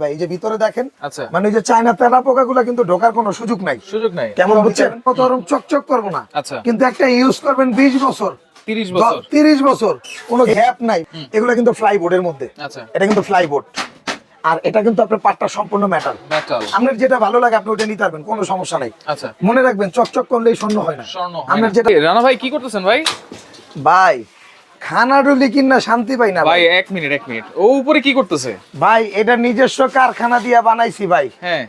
ভাই এই যে ভিতরে দেখেন আচ্ছা। মানে ওই যে চায়না তেলা পোকাগুলো কিন্তু ঢোকার কোনো সুযোগ নাই। সুযোগ নাই। কেমন বুঝছেন? কত রকম চকচক করব না। আচ্ছা। কিন্তু একটা ইউজ করবেন বিশ বছর। তিরিশ বছর। কোনো গ্যাপ নাই। এগুলো কিন্তু ফ্লাই বোর্ডের মধ্যে। আচ্ছা। এটা কিন্তু ফ্লাই বোর্ড আর এটা কিন্তু আপনার পাটটা সম্পূর্ণ মেটাল মেটাল আপনার যেটা ভালো লাগে আপনি ওটা নিতে পারবেন কোনো সমস্যা নাই। আচ্ছা। মনে রাখবেন চকচক করলেই স্বর্ণ হয় না। স্বর্ণ আপনার যেটা রানা ভাই কি করতেছেন ভাই? ভাই খানা ডুলি কিনা শান্তি পাই না ভাই এক মিনিট এক মিনিট। ও উপরে কি করতেছে? ভাই এটা নিজস্ব কারখানা দিয়ে বানাইছি ভাই। হ্যাঁ।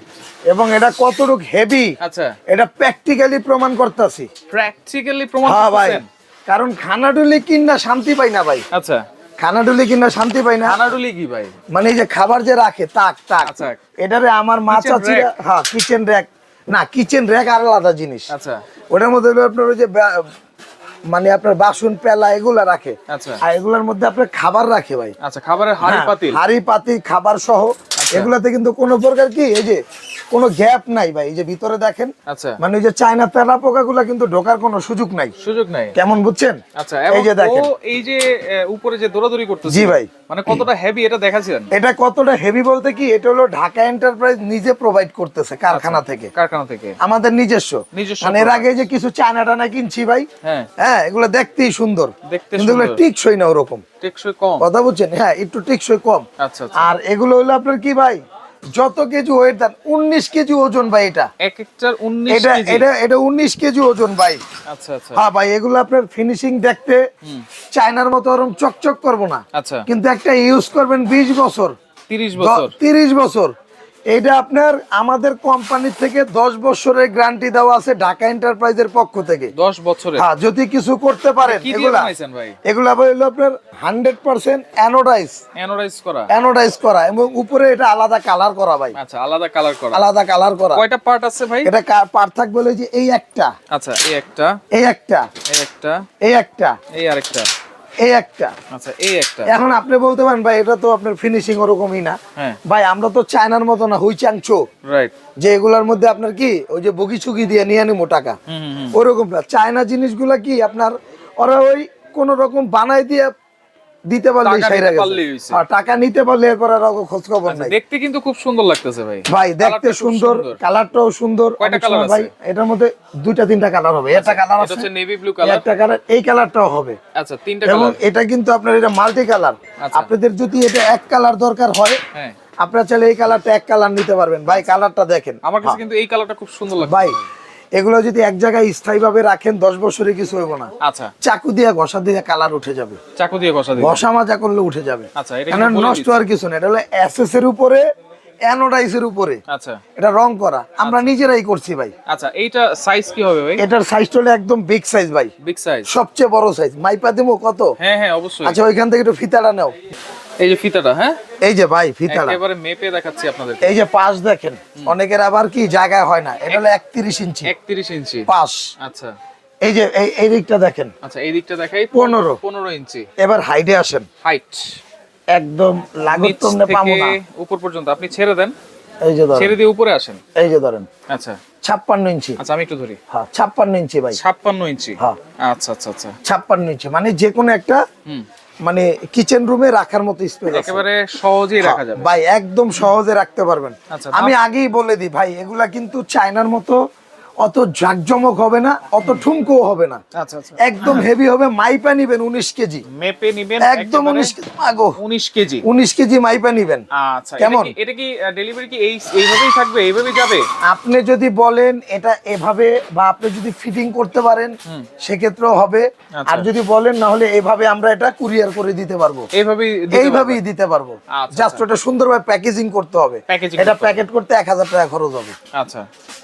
এবং এটা কতটুক হেভি আচ্ছা। এটা প্র্যাকটিক্যালি প্রমাণ করতেছি। প্র্যাকটিক্যালি প্রমাণ হ্যাঁ ভাই কারণ খানা ডুলি কিনা শান্তি পাই না ভাই। আচ্ছা। খানা ডুলি কিনা শান্তি পাই না। আনাডুলি কি ভাই? মানে এই যে খাবার যে রাখে তাক তাক। আচ্ছা। এটারে আমার মা Kitchen চাচিরা rack। হ্যাঁ কিচেন র্যাক না কিচেন র্যাক আর আলাদা জিনিস। আচ্ছা। ওটার মধ্যে আপনার ওই যে মানে আপনার বাসন পেলা এগুলা রাখে। আচ্ছা। আর এগুলার মধ্যে আপনার খাবার রাখে ভাই। আচ্ছা খাবারের হাড়ি পাতি পাতিল। হাঁড়ি পাতিল খাবার সহ। এগুলাতে কিন্তু কোনো প্রকার কি এই যে কোনো গ্যাপ নাই ভাই এই যে ভিতরে দেখেন আচ্ছা। মানে ওই যে চায়না তেলা পোকাগুলা কিন্তু ঢোকার কোনো সুযোগ নাই। সুযোগ নাই। কেমন বুঝছেন? আচ্ছা এই যে দেখেন। এই যে উপরে যে দৌড়াদৌড়ি করতেছে জি ভাই। মানে কতটা হেভি এটা দেখাচ্ছেন এটা কতটা হেভি বলতে কি এটা হলো ঢাকা এন্টারপ্রাইজ নিজে প্রোভাইড করতেছে কারখানা থেকে। কারখানা থেকে। আমাদের নিজস্ব। নিজস্ব মানে এর আগে যে কিছু চায়না টানা কিনছি ভাই হ্যাঁ। হ্যাঁ এগুলো দেখতেই সুন্দর। দেখতে কিন্তু এগুলো। টিকসই না ওরকম। টেকসই কম। কথা বুঝছেন? হ্যাঁ একটু টেকসই কম। আচ্ছা আচ্ছা। আর এগুলো হলো আপনার কি ভাই? যত কেজি ওয়েট দেন উনিশ কেজি ওজন ভাই এটা। এক একটার উনিশ এটা এটা এটা উনিশ কেজি ওজন ভাই। আচ্ছা আচ্ছা। হ্যাঁ ভাই এগুলো আপনার ফিনিশিং দেখতে চায়নার মতো ওরম চকচক করব না। আচ্ছা। কিন্তু একটা ইউজ করবেন বিশ বছর। তিরিশ বছর। তিরিশ বছর। এটা আপনার আমাদের কোম্পানি থেকে দশ বছরের গ্যারান্টি দেওয়া আছে ঢাকা এন্টারপ্রাইজের পক্ষ থেকে। দশ বছরে হ্যাঁ যদি কিছু করতে পারেন এগুলা। ভাই? এগুলা হলো আপনার হান্ড্রেড পার্সেন্ট অ্যানোডাইজ অ্যানোরাইজ করা। অ্যানোডাইজ করা এবং উপরে এটা আলাদা কালার করা ভাই। আচ্ছা আলাদা কালার করা। আলাদা কালার করা। কয়টা পার্ট আছে ভাই? এটা পার থাকবে যে এই একটা। আচ্ছা এই একটা এই একটা। এই একটা এই একটা। এই আরেকটা। এই একটা। আচ্ছা এই একটা। এখন আপনি বলতে পারেন ভাই এটা তো আপনার ফিনিশিং ওরকমই না। হ্যাঁ। ভাই আমরা তো চায়নার মতো না হুইচাংচো রাইট যে এগুলার মধ্যে আপনার কি ওই যে বগি চুকি দিয়ে নিয়ে নিবো টাকা। ওরকম না। চায়না জিনিসগুলা কি আপনার ওরা ওই কোন রকম বানাই দিয়ে দিতে পারলে সাইরা গেছে। আর টাকা নিতে পারলে এরপর আর খোঁজ খবর আচ্ছা, নাই। দেখতে কিন্তু খুব সুন্দর লাগতেছে ভাই। ভাই দেখতে সুন্দর কালারটাও সুন্দর। কয়টা কালার ভাই এটার মধ্যে দুইটা তিনটা কালার হবে। একটা কালার আছে হচ্ছে নেভি ব্লু কালার একটা কালার এই কালারটাও হবে। আচ্ছা তিনটা এবং এটা কিন্তু আপনার এটা মাল্টি কালার আচ্ছা। আপনাদের যদি এটা এক কালার দরকার হয় হ্যাঁ। আপনারা চাইলে এই কালারটা এক কালার নিতে পারবেন। ভাই কালারটা দেখেন। আমার কাছে হ্যাঁ। কিন্তু এই কালারটা খুব সুন্দর লাগে ভাই। এগুলো যদি এক জায়গায় স্থায়ীভাবে রাখেন দশ বছরে কিছু হইব না। আচ্ছা। চাকু দিয়ে ঘষা দিয়ে কালার উঠে যাবে। চাকু দিয়ে ঘষা দিই ঘষা মাজা করলে উঠে যাবে। আচ্ছা এটা নষ্ট। আর কিছু না এটা হলো এসএস এর উপরে উপরে। আচ্ছা। এটা রং করা। আমরা নিজেরাই করছি ভাই। আচ্ছা এইটা সাইজ কি হবে ভাই? এটার সাইজটা হলো একদম বিগ সাইজ ভাই। বিগ সাইজ সবচেয়ে বড় সাইজ মাইপা দিমো কত? হ্যাঁ হ্যাঁ অবশ্যই। আচ্ছা ওইখান থেকে একটু ফিতাটা নাও। এই যে ফিতাটা হ্যাঁ? এই যে ভাই ফিতাটা। একেবারে মেপে দেখাচ্ছি আপনাদের এই যে পাশ দেখেন অনেকের আবার কি জায়গায় হয় না এটা হলো একত্রিশ ইঞ্চি। একত্রিশ ইঞ্চি। পাশ। আচ্ছা। এই যে এই এই দিকটা দেখেন। আচ্ছা এই দিকটা দেখাই। পনেরো। পনেরো ইঞ্চি। এবার আসেন। হাইট একদম লাগত নিচ তোমরা পাবো না। উপর পর্যন্ত আপনি ছেড়ে দেন। এই যে ধরেন। ছেড়ে দিয়ে উপরে আসেন। এই যে ধরেন। আচ্ছা। ছাপ্পান্ন ইঞ্চি। আচ্ছা আমি একটু ধরি। হ্যাঁ ছাপ্পান্ন ইঞ্চি ভাই। ছাপ্পান্ন ইঞ্চি। হ্যাঁ। আচ্ছা আচ্ছা আচ্ছা। ছাপ্পান্ন ইঞ্চি মানে যে কোনো একটা হুম। মানে কিচেন রুমে রাখার মতো স্পেস একেবারে সহজেই রাখা যাবে। ভাই একদম সহজে রাখতে পারবেন। আচ্ছা, আমি আগেই বলে দিই ভাই এগুলা কিন্তু চায়নার মতো অত জাকজমক হবে না অত ঠুমকো হবে না। আচ্ছা আচ্ছা। একদম হেভি হবে মাইপা নিবেন উনিশ কেজি। মেপে নিবেন একদম উনিশ কেজি আগো উনিশ কেজি। উনিশ কেজি মাইপা নিবেন। আচ্ছা কেমন? এটা কি ডেলিভারি কি এইভাবেই থাকবে এইভাবেই যাবে? আপনি যদি বলেন এটা এভাবে বা আপনি যদি ফিটিং করতে পারেন সেক্ষেত্রেও হবে। আর যদি বলেন না হলে এভাবে আমরা এটা কুরিয়ার করে দিতে পারব। এইভাবেই দিতে এইভাবেই দিতে পারব। জাস্ট ওটা সুন্দরভাবে প্যাকেজিং করতে হবে। এটা প্যাকেট করতে এক হাজার টাকা খরচ হবে। আচ্ছা।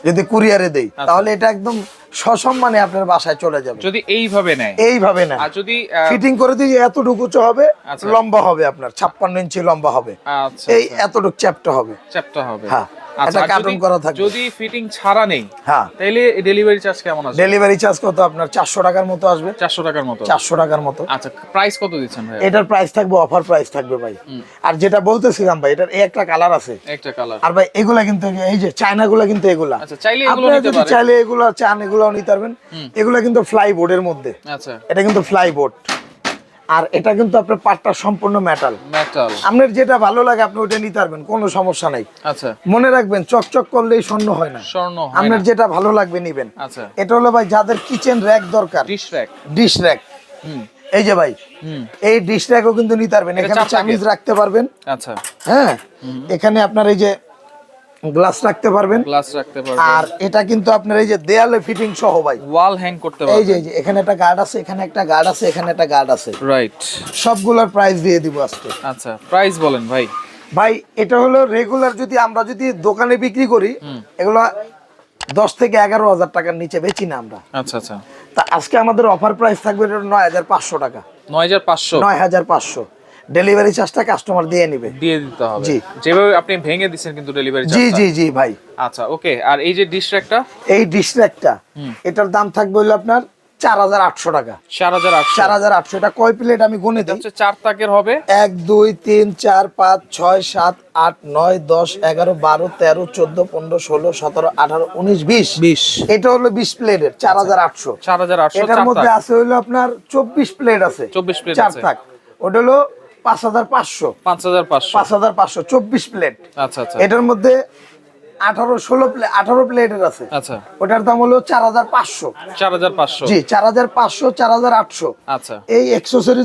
যদি কুরিয়ারে দেই। তাহলে এটা একদম সসম্মানে আপনার বাসায় চলে যাবে। যদি এইভাবে নেয়। এইভাবে না আর যদি ফিটিং করে দিই এতটুকু উঁচু হবে আচ্ছা। লম্বা হবে আপনার ছাপ্পান্ন ইঞ্চি লম্বা হবে। আচ্ছা এই এতটুকু চ্যাপ্টা হবে। চ্যাপ্টা হবে। হ্যাঁ, আচ্ছা যদি- করা থাকবে। যদি ফিটিং ছাড়া নেই হ্যাঁ। তাহলে ডেলিভারি চার্জ কেমন আসবে? ডেলিভারি চার্জ কত? আপনার চারশো টাকার মতো আসবে। চারশো টাকার মতো। চারশো টাকার মতো। আচ্ছা প্রাইস কত দিচ্ছেন ভাই এটার প্রাইস থাকবে অফার প্রাইস থাকবে ভাই। আর যেটা বলতেছিলাম ভাই এটার একটা কালার আছে। একটা কালার আর ভাই এগুলা কিন্তু এই যে চায়না গুলা কিন্তু এগুলা। আচ্ছা চাইলে এগুলো নিতে যদি পারেন। চাইলে এগুলো চান এগুলাও নিতে পারবেন। এগুলা কিন্তু ফ্লাই বোর্ডের মধ্যে। আচ্ছা। এটা কিন্তু ফ্লাই বোর্ড আর এটা কিন্তু আপনার পাটটা সম্পূর্ণ মেটাল মেটাল আপনার যেটা ভালো লাগে আপনি ওইটা নিতে পারবেন কোনো সমস্যা নাই। আচ্ছা। মনে রাখবেন চকচক করলেই স্বর্ণ হয় না। স্বর্ণ হয় আপনার যেটা ভালো লাগবে নিবেন। আচ্ছা। এটা হলো ভাই যাদের কিচেন র্যাক দরকার। Dish rack dish rack hmm. এই যে ভাই হুম। এই ডিশ র্যাকও কিন্তু নিতে পারবেন। এখানে চামিজ রাখতে পারবেন। আচ্ছা। হ্যাঁ? এখানে আপনার এই যে গ্লাস রাখতে পারবেন। গ্লাস রাখতে আর এটা কিন্তু আপনার এই যে দেয়ালে ফিটিং সহ ভাই। ওয়াল হ্যাং করতে এই যে এই যে এখানে একটা গার্ড আছে এখানে একটা গার্ড আছে এখানে একটা গার্ড আছে। রাইট সবগুলোর প্রাইস দিয়ে দিব আজকে। আচ্ছা প্রাইস বলেন ভাই। ভাই এটা হলো রেগুলার যদি আমরা যদি দোকানে বিক্রি করি এগুলো দশ থেকে এগারো হাজার টাকার নিচে বেচি না আমরা। আচ্ছা আচ্ছা। তা আজকে আমাদের অফার প্রাইস থাকবে নয় হাজার পাঁচশো টাকা। নয় হাজার পাঁচশো। নয় হাজার পাঁচশো। ডেলিভারি চার্জটা কাস্টমার দিয়ে নিবে। দিয়ে দিতে হবে। জি। যেভাবে আপনি ভেঙে দিচ্ছেন কিন্তু ডেলিভারি জি জি জি ভাই। আচ্ছা ওকে আর এই যে ডিশ র্যাকটা এই ডিশ র্যাকটা এটার দাম থাকবে হলো আপনার চার হাজার আটশো টাকা। চার হাজার চার হাজার আটশো এটা কয় প্লেট আমি গুনে দিই? হচ্ছে চার তাকের হবে। এক দুই তিন চার পাঁচ ছয় সাত আট নয় দশ এগারো বারো তেরো চোদ্দ পনেরো ষোলো সতেরো আঠারো উনিশ বিশ। বিশ। এটা হলো বিশ প্লেটের চার হাজার আটশো। চার হাজার আটশো এটার মধ্যে আছে হলো আপনার চব্বিশ প্লেট আছে। 24 প্লেট চার। থাক ওটা হলো পাঁচ হাজার পাঁচশো। পাঁচ হাজার পাঁচশো। পাঁচ হাজার পাঁচশো চব্বিশ প্লেট। আচ্ছা আচ্ছা। এটার মধ্যে আঠারো ষোলো প্লেট আঠারো প্লেটের আছে। আচ্ছা। ওটার দাম হলো চার হাজার পাঁচশো। চার হাজার পাঁচশো। জি চার হাজার পাঁচশো চার হাজার আটশো। আচ্ছা। এই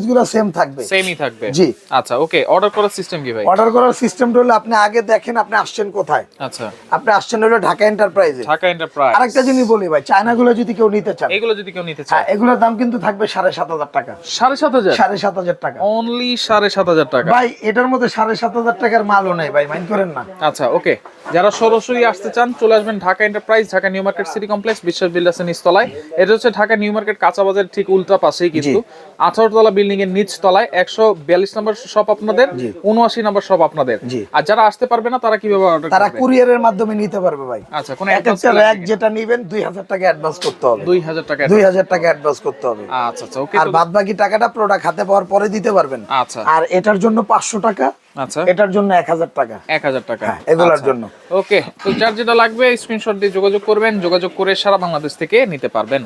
গুলো সেম থাকবে। সেমই থাকবে। জি। আচ্ছা ওকে অর্ডার করার সিস্টেম কি ভাই? অর্ডার করার সিস্টেমটা হলো আপনি আগে দেখেন আপনি আসছেন কোথায়। আচ্ছা। আপনি আসছেন হলো ঢাকা এন্টারপ্রাইজে ঢাকা এন্টারপ্রাইজ আরেকটা জিনিস বলি ভাই চায়নাগুলো যদি কেউ নিতে চান। এগুলো যদি কেউ নিতে হ্যাঁ চায় এগুলোর দাম কিন্তু থাকবে সাড়ে সাত হাজার টাকা। সাড়ে সাত হাজার? সাড়ে সাত হাজার টাকা। অনলি সাড়ে সাত হাজার টাকা। ভাই এটার মধ্যে সাড়ে সাত হাজার টাকার মালও নেই ভাই মাইন্ড করেন না। আচ্ছা ওকে যারা সরাসরি আসতে চান চলে আসবেন Dhaka enterprise Dhaka new market city complex Biswas বিল্ডার্সের নিচতলায়। এটা হচ্ছে ঢাকা নিউ মার্কেট কাঁচা বাজার ঠিক উল্টা পাশেই কিন্তু। আঠারো তলা বিল্ডিং এর নিচ তলায় একশো বিয়াল্লিশ নম্বর শপ আপনাদের উনআশি নম্বর শপ আপনাদের। আর যারা আসতে পারবে না তারা কীভাবে অর্ডার তারা কুরিয়ারের মাধ্যমে নিতে পারবে ভাই। আচ্ছা কোন এক একটা র্যাক যেটা নিবেন দুই হাজার টাকা অ্যাডভান্স করতে হবে। দুই হাজার টাকা দুই হাজার টাকা অ্যাডভান্স করতে হবে। আচ্ছা আচ্ছা ওকে আর বাদ বাকি টাকাটা প্রোডাক্ট হাতে পাওয়ার পরে দিতে পারবেন। আচ্ছা। আর এটার জন্য পাঁচশো টাকা আচ্ছা। এটার জন্য এক হাজার টাকা। এক হাজার টাকা। হ্যাঁ, এগুলোর আচ্ছা। জন্য। ওকে তো যার যেটা লাগবে স্ক্রিনশট দিয়ে যোগাযোগ করবেন। যোগাযোগ করে সারা বাংলাদেশ থেকে নিতে পারবেন।